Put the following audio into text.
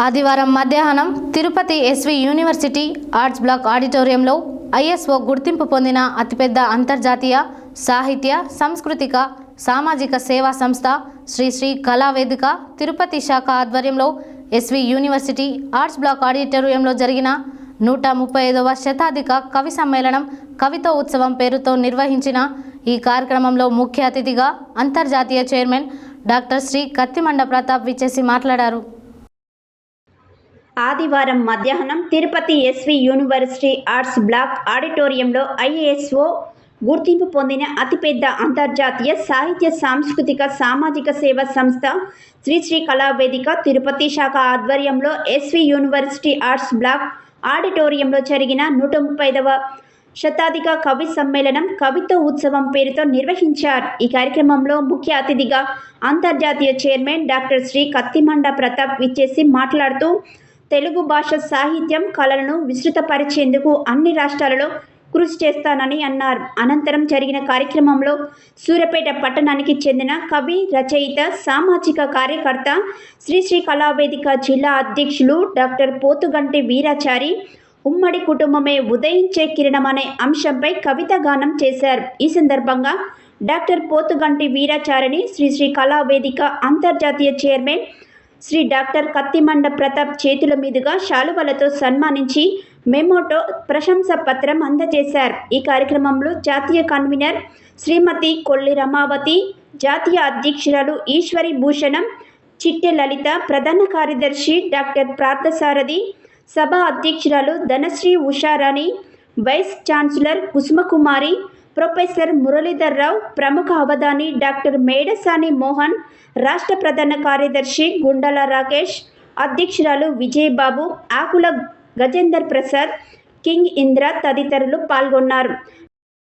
ఆదివారం మధ్యాహ్నం Tirupati SV university arts block ఆడిటోరియంలో ఐఎస్ఓ గుర్తింపు పొందిన అతిపెద్ద అంతర్జాతీయ సాహిత్య సాంస్కృతిక సామాజిక సేవా సంస్థ శ్రీ శ్రీ కళావేదిక తిరుపతి శాఖ ఆధ్వర్యంలో ఎస్వి యూనివర్సిటీ ఆర్ట్స్ బ్లాక్ ఆడిటోరియంలో జరిగిన నూట ముప్పై ఐదవ శతాధిక కవి సమ్మేళనం కవిత ఉత్సవం పేరుతో నిర్వహించిన ఈ కార్యక్రమంలో ముఖ్య అతిథిగా అంతర్జాతీయ చైర్మన్ డాక్టర్ శ్రీ కత్తిమండ ప్రతాప్ విచ్చేసి మాట్లాడారు. ఆదివారం మధ్యాహ్నం Tirupati SV university arts block ఆడిటోరియంలో ఐఏఎస్ఓ గుర్తింపు పొందిన అతిపెద్ద అంతర్జాతీయ సాహిత్య సాంస్కృతిక సామాజిక సేవ సంస్థ శ్రీశ్రీ కళావేదిక తిరుపతి శాఖ ఆధ్వర్యంలో ఎస్వి యూనివర్సిటీ ఆర్ట్స్ బ్లాక్ ఆడిటోరియంలో జరిగిన నూట ముప్పై ఐదవ శతాధిక కవి సమ్మేళనం కవిత్వ ఉత్సవం పేరుతో నిర్వహించారు. ఈ కార్యక్రమంలో ముఖ్య అతిథిగా అంతర్జాతీయ చైర్మన్ డాక్టర్ శ్రీ కత్తిమండ ప్రతాప్ విచ్చేసి మాట్లాడుతూ తెలుగు భాష సాహిత్యం కళలను విస్తృతపరిచేందుకు అన్ని రాష్ట్రాలలో కృషి చేస్తానని అన్నారు. అనంతరం జరిగిన కార్యక్రమంలో సూర్యాపేట పట్టణానికి చెందిన కవి రచయిత సామాజిక కార్యకర్త శ్రీశ్రీ కళావేదిక జిల్లా అధ్యక్షులు డాక్టర్ పోతుగంటి వీరాచారి ఉమ్మడి కుటుంబమే ఉదయించే కిరణం అనే అంశంపై కవిత గానం చేశారు. ఈ సందర్భంగా డాక్టర్ పోతుగంటి వీరాచారిని శ్రీశ్రీ కళావేదిక అంతర్జాతీయ చైర్మన్ శ్రీ డాక్టర్ కత్తిమండ ప్రతాప్ చేతుల మీదుగా శాలువలతో సన్మానించి మెమోటో ప్రశంస పత్రం అందజేశారు. ఈ కార్యక్రమంలో జాతీయ కన్వీనర్ శ్రీమతి కొల్లి రమావతి జాతీయ అధ్యక్షురాలు ఈశ్వరి భూషణం చిట్టె లలిత ప్రధాన కార్యదర్శి డాక్టర్ ప్రార్థసారథి సభ అధ్యక్షురాలు Dhanasri Usharani vice chancellor Kusumakumari professor Muralidhar Rao ప్రముఖ అవధాని డాక్టర్ మేడసాని మోహన్ రాష్ట్ర ప్రధాన కార్యదర్శి గుండల రాకేష్ అధ్యక్షురాలు విజయబాబు ఆకుల గజేందర్ ప్రసాద్ కింగ్ ఇంద్ర తదితరులు పాల్గొన్నారు.